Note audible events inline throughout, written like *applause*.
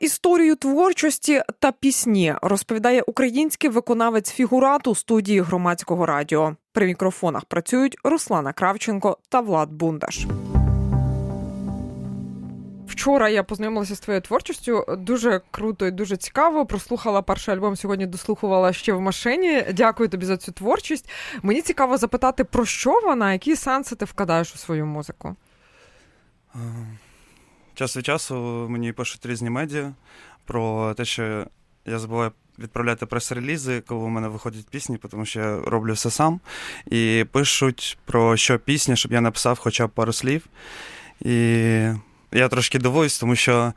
історію творчості та пісні розповідає український виконавець фігурат у студії громадського радіо. При мікрофонах працюють Руслана Кравченко та Влад Бундаш. Вчора я познайомилася з твоєю творчістю. Дуже круто і дуже цікаво. Прослухала перший альбом. Сьогодні дослухувала ще в машині. Дякую тобі за цю творчість. Мені цікаво запитати, про що вона, які сенси ти вкладаєш у свою музику. Е, Час від часу мені пишуть різні медіа про те, що я забуваю відправляти прес-релізи, коли у мене виходять пісні, тому що я роблю все сам. І пишуть про що пісня, щоб я написав хоча б пару слів. І я трошки дивуюсь, тому що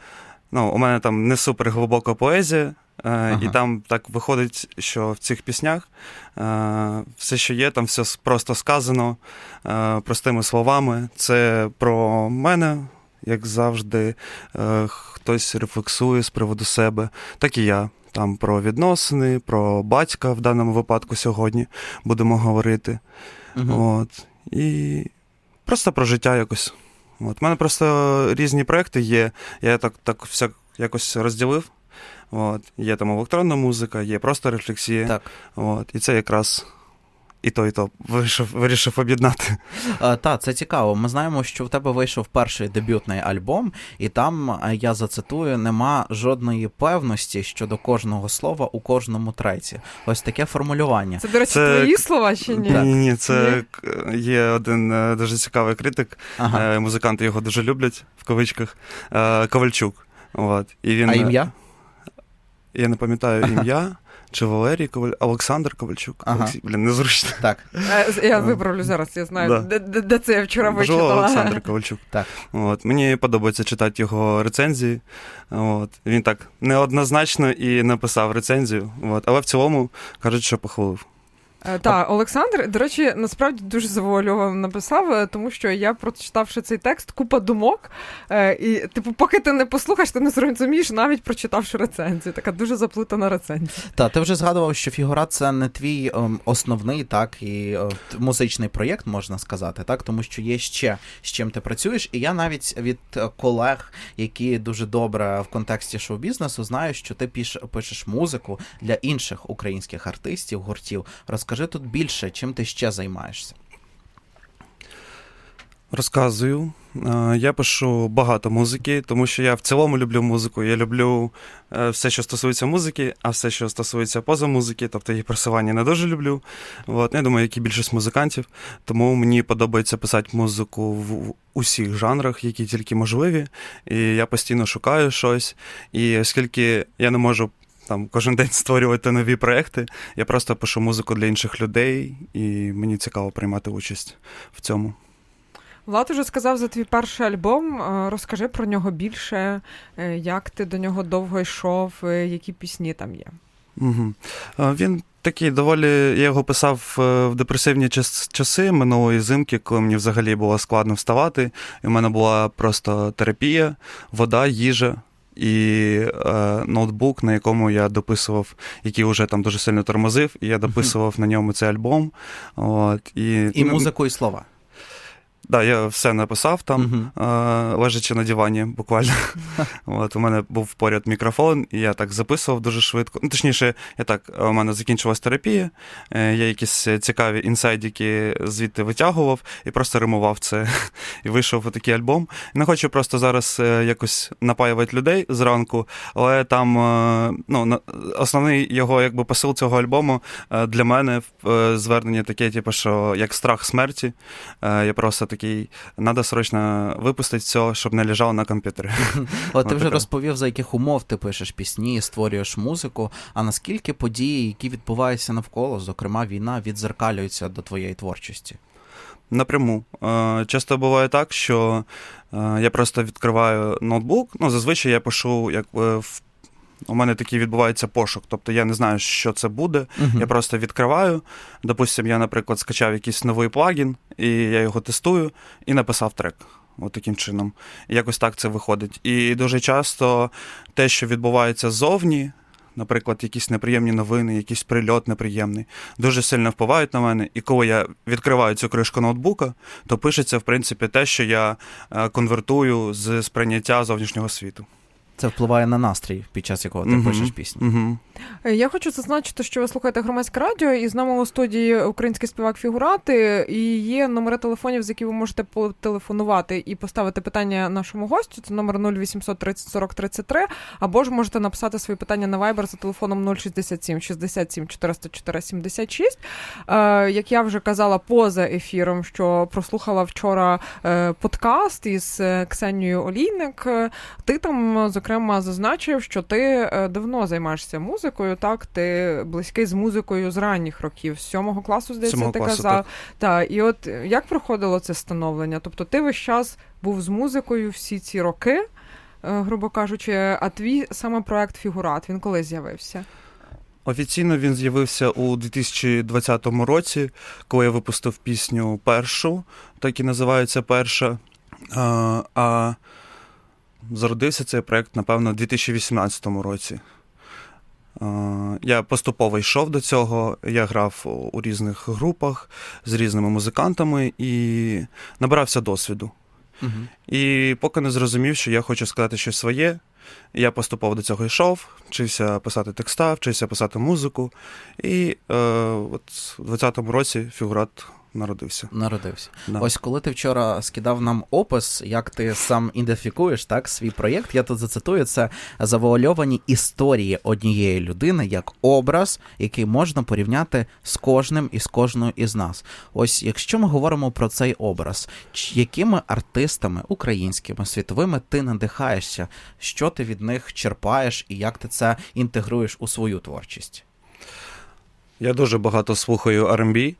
ну, у мене там не супер глибока поезія. Ага. І там так виходить, що в цих піснях е, все, що є, там все просто сказано е, простими словами. Це про мене, як завжди, е, хтось рефлексує з приводу себе, так і я. Там про відносини, про батька в даному випадку сьогодні будемо говорити. Угу. От. І просто про життя якось. От. У мене просто різні проекти є. Я так, так все якось розділив. От. Є там електронна музика, є просто рефлексія. Так. От. І це якраз і то, і то вирішив, вирішив об'єднати. Е, та, це цікаво. Ми знаємо, що в тебе вийшов перший дебютний альбом, і там, е, я зацитую, нема жодної певності щодо кожного слова у кожному треці. Ось таке формулювання. Це, до речі, Це- твої слова чи ні? Ні, ні, це к- є один е, дуже цікавий критик. Ага. Музиканти його дуже люблять, в кавичках. Ковальчук. От. І він, А ім'я? Я не пам'ятаю *laughs* ім'я. Чи Валерій Коваль... Олександр Ковальчук. Ага. Олексій... Блін, незручно. Так, Е, Я виправлю зараз, я знаю, Да. де, де, де це я вчора Можливо, вичитала. Олександр Ковальчук. Так. От. Мені подобається читати його рецензії. От. Він так неоднозначно і написав рецензію. От. Але в цілому кажуть, що похвалив. Так, Олександр, до речі, насправді дуже завуальовано написав, е, тому що я, прочитавши цей текст, купа думок. е, І, типу, поки ти не послухаєш, ти не зрозумієш, навіть прочитавши рецензію. Така дуже заплутана рецензія. та ти вже згадував, що фігура це не твій ем, основний, так і е, музичний проєкт, можна сказати, так, тому що є ще з чим ти працюєш. І я навіть від е, колег, які дуже добре в контексті шоу-бізнесу, знаю, що ти пишеш музику для інших українських артистів, гуртів. Розкажи тут більше, чим ти ще займаєшся. Розказую. Е, Я пишу багато музики, тому що я в цілому люблю музику. Я люблю е, все, що стосується музики, а все, що стосується поза музики, тобто її просування не дуже люблю. От, я думаю, як і більшість музикантів. Тому мені подобається писати музику в усіх жанрах, які тільки можливі. І я постійно шукаю щось. І оскільки я не можу. Там кожен день створювати нові проекти. Я просто пишу музику для інших людей, і мені цікаво приймати участь в цьому. Влад уже сказав за твій перший альбом. Е, Розкажи про нього більше, е, як ти до нього довго йшов, е, які пісні там є. Угу. Він такий доволі. Я його писав в депресивні часи минулої зимки, коли мені взагалі було складно вставати. І в мене була просто терапія, вода, їжа. І е, ноутбук, на якому я дописував, який вже там дуже сильно тормозив, і я дописував на ньому цей альбом. От, і, І ну, музику, і слова. Да, я все написав там, е, лежачи на дивані, буквально. *laughs* От, у мене був поряд мікрофон, і я так записував дуже швидко. Ну, точніше, я так, у мене закінчилась терапія, е, я якісь цікаві інсайдики звідти витягував і просто римував це. *laughs* І вийшов такий альбом. Не хочу просто зараз е, якось напаювати людей зранку, але там е, ну, основний його якби посил цього альбому е, для мене е, звернення таке, типу, що як страх смерті. Е, Я просто такий, треба срочно випустити все, щоб не лежало на комп'ютері. *laughs* От ти вже розповів, за яких умов ти пишеш пісні, створюєш музику. А наскільки події, які відбуваються навколо, зокрема війна, відзеркалюються до твоєї творчості? Напряму. Е, Часто буває так, що е, я просто відкриваю ноутбук. Ну, зазвичай я пишу, як е, в. У мене такий відбувається пошук, тобто я не знаю, що це буде. Мгм. Я просто відкриваю. Допустим, я, наприклад, скачав якийсь новий плагін, і я його тестую, і написав трек. От таким чином. І якось так це виходить. І дуже часто те, що відбувається ззовні, наприклад, якісь неприємні новини, якийсь прильот неприємний, дуже сильно впливають на мене. І коли я відкриваю цю кришку ноутбука, то пишеться, в принципі, те, що я е, конвертую з сприйняття зовнішнього світу. Це впливає на настрій, під час якого ти Мгм. пишеш пісню. Угу. Е, Я хочу зазначити, що ви слухаєте громадське радіо, і з нами у студії український співак фігурати. І є номери телефонів, з які ви можете телефонувати і поставити питання нашому гостю. Це номер 0800 30 40 33, або ж можете написати свої питання на Viber за телефоном 067 67 404 76. Е, як я вже казала поза ефіром, що прослухала вчора е, подкаст із е, Ксенією Олійник. Ти там, зокрема, зазначив, що ти давно займаєшся музикою. Так, ти близький з музикою з ранніх років, з сьомого класу, здається, Сьомого ти класу, казав. так. Та, і от е, як проходило це становлення? Тобто, ти весь час був з музикою всі ці роки, е, грубо кажучи, а твій саме проект фігурат він коли з'явився? Офіційно він з'явився у 2020 році, коли я випустив пісню першу, так і називається перша. А, а зародився цей проект, напевно, у 2018 році. А, Я поступово йшов до цього, я грав у- у різних групах з різними музикантами і набирався досвіду. Угу. І поки не зрозумів, що я хочу сказати щось своє, я поступово до цього йшов, вчився писати текста, вчився писати музику. І е, от у 20-му році фігурат народився. Народився. Да. Ось коли ти вчора скидав нам опис, як ти сам ідентифікуєш так свій проєкт, я тут зацитую це завуальовані історії однієї людини як образ, який можна порівняти з кожним і з кожною із нас. Ось якщо ми говоримо про цей образ, якими артистами українськими світовими ти надихаєшся, що ти від них черпаєш і як ти це інтегруєш у свою творчість? Я дуже багато слухаю R&B.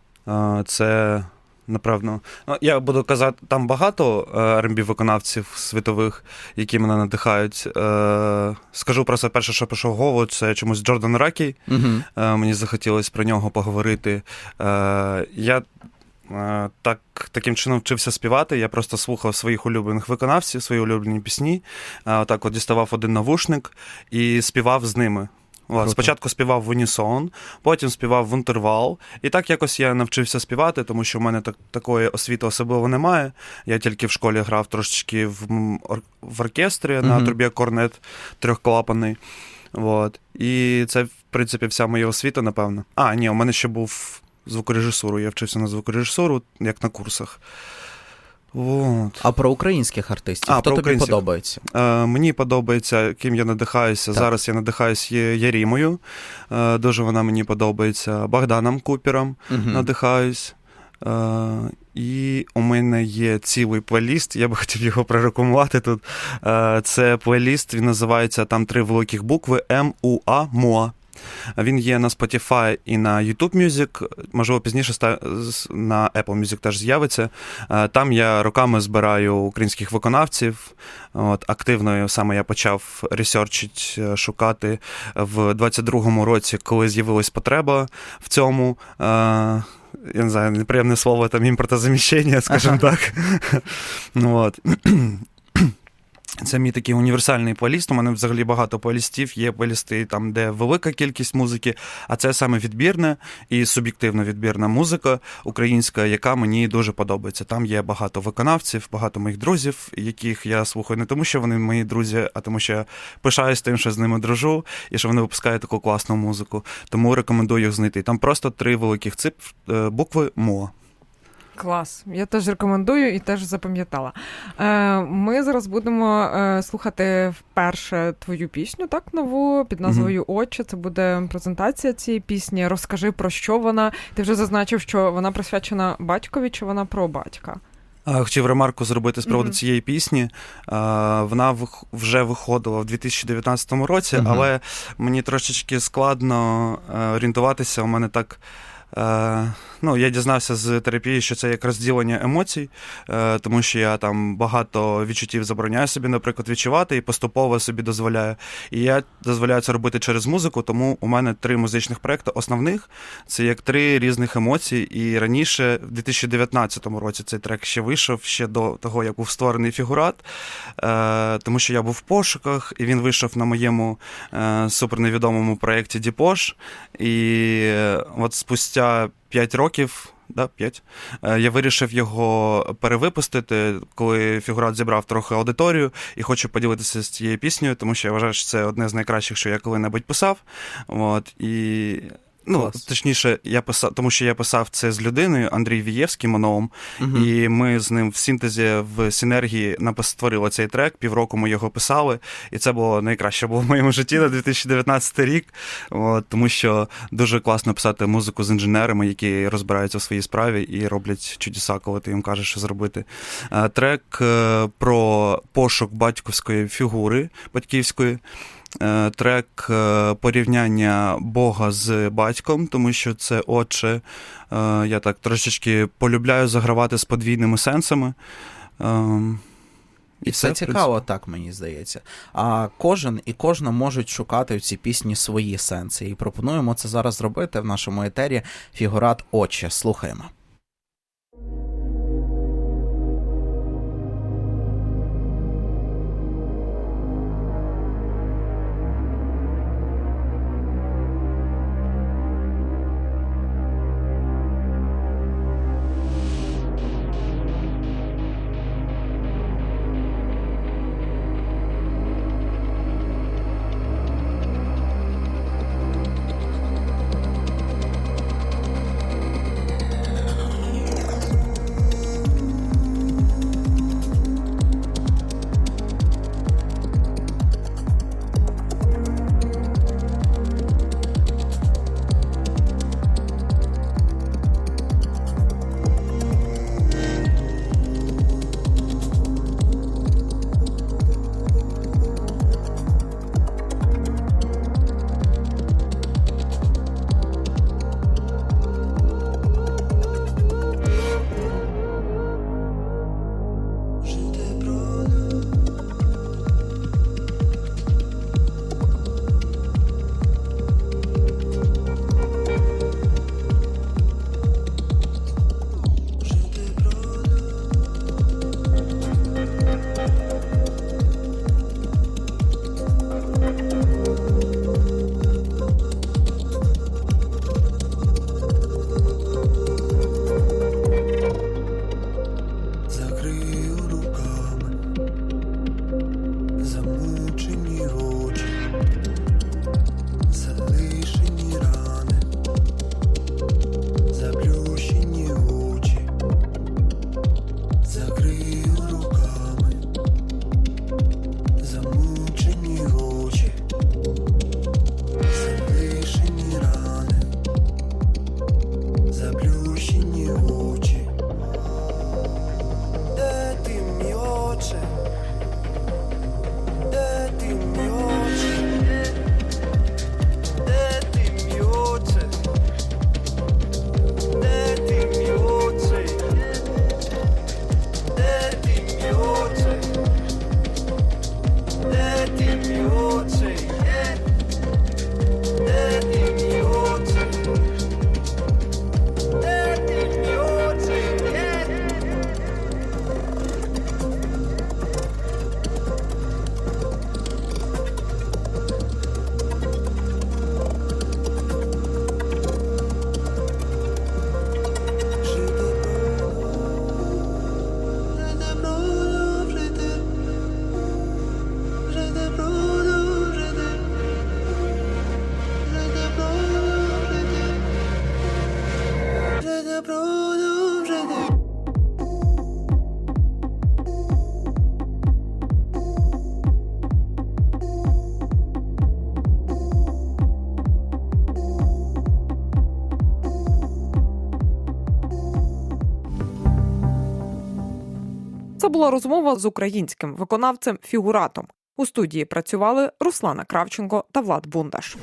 Це, напевно, ну, я буду казати, там багато е, R&B виконавців світових, які мене надихають. Е, Скажу просто перше, що пішов в голову, це чомусь Джордан Ракі. Угу. Е, Мені захотілося про нього поговорити. Я так, таким чином вчився співати. Я просто слухав своїх улюблених виконавців, свої улюблені пісні. Отак от діставав один навушник і співав з ними. От, спочатку співав в унісон, потім співав в інтервал. І так якось я навчився співати, тому що в мене так, такої освіти особливо немає. Я тільки в школі грав трошечки в, в оркестрі на Мгм. трубі корнет трьохклапаний. Вот. І це, в принципі, вся моя освіта, напевно. А, ні, у мене ще був звукорежисуру. Я вчився на звукорежисуру, як на курсах. Вот. А про українських артистів А, хто про тобі українських. подобається? Е, мені подобається, ким я надихаюся. Так. Зараз я надихаюсь Ярімою. Е, дуже вона мені подобається. Богданом Купером Мгм. надихаюсь. Е, і у мене є цілий плейліст, я би *laughs* хотів його прорекламувати тут. Е, це плейліст, він називається там три великих букви М-У-А МУА. Він є на Spotify і на YouTube Music, можливо, пізніше на Apple Music теж з'явиться. Е, Там я роками збираю українських виконавців. От, активно саме я почав ресерчить, е, шукати в 22-му році, коли з'явилась потреба в цьому. Е, я не знаю, неприємне слово там імпортозаміщення, скажімо *laughs* так. Ну, от. Це мій такий універсальний плейліст. У мене взагалі багато плейлістів. Є плейлісти, там, де велика кількість музики, а це саме відбірна і суб'єктивно відбірна музика українська, яка мені дуже подобається. Там є багато виконавців, багато моїх друзів, яких я слухаю не тому, що вони мої друзі, а тому, що я пишаюсь тим, що з ними дружу, і що вони випускають таку класну музику. Тому рекомендую їх знайти. Там просто три великих цифр, е, букви МО. Клас, я теж рекомендую і теж запам'ятала. Е, ми зараз будемо е, слухати вперше твою пісню, так нову під назвою Очі. Це буде презентація цієї пісні. Розкажи про що вона. Ти вже зазначив, що вона присвячена батькові, чи вона про батька? Хотів ремарку зробити з приводу Мгм. цієї пісні. Вона вже виходила в 2019 році, Мгм. але мені трошечки складно е, орієнтуватися. У мене так. Е, Ну, я дізнався з терапії, що це як розділення емоцій, е, тому що я там багато відчуттів забороняю собі, наприклад, відчувати і поступово собі дозволяю. І я дозволяю це робити через музику, тому у мене три музичних проекти основних це як три різних емоції. І раніше, в 2019 році, цей трек ще вийшов ще до того, як був створений фігурат, е, тому що я був в пошуках, і він вийшов на моєму суперневідомому проєкті Діпош. І от спустя 5 років. да, 5. Е, Я вирішив його перевипустити, коли фігурат зібрав трохи аудиторію і хочу поділитися з цією піснею, тому що я вважаю, що це одне з найкращих, що я коли-небудь писав. От, і, ну, Клас. точніше, я писав, тому що я писав це з людиною Андрій Вієвський, моноум, Мгм. і ми з ним в синтезі в синергії створили цей трек. Півроку ми його писали, і це було найкраще було в моєму житті на 2019 рік. От, тому що дуже класно писати музику з інженерами, які розбираються в своїй справі і роблять чудеса, коли ти їм кажеш, що зробити. Е, Трек е, про пошук батьківської фігури батьківської. Е, Трек е, порівняння Бога з батьком, тому що це отче. Е, Я так трошечки полюбляю загравати з подвійними сенсами. Ем, І все, це цікаво, так мені здається. А кожен і кожна можуть шукати в цій пісні свої сенси. І пропонуємо це зараз зробити в нашому етері. Фігурат Отче. Слухаємо. Була розмова з українським виконавцем фігуратом. У студії працювали Руслана Кравченко та Влад Бундаш.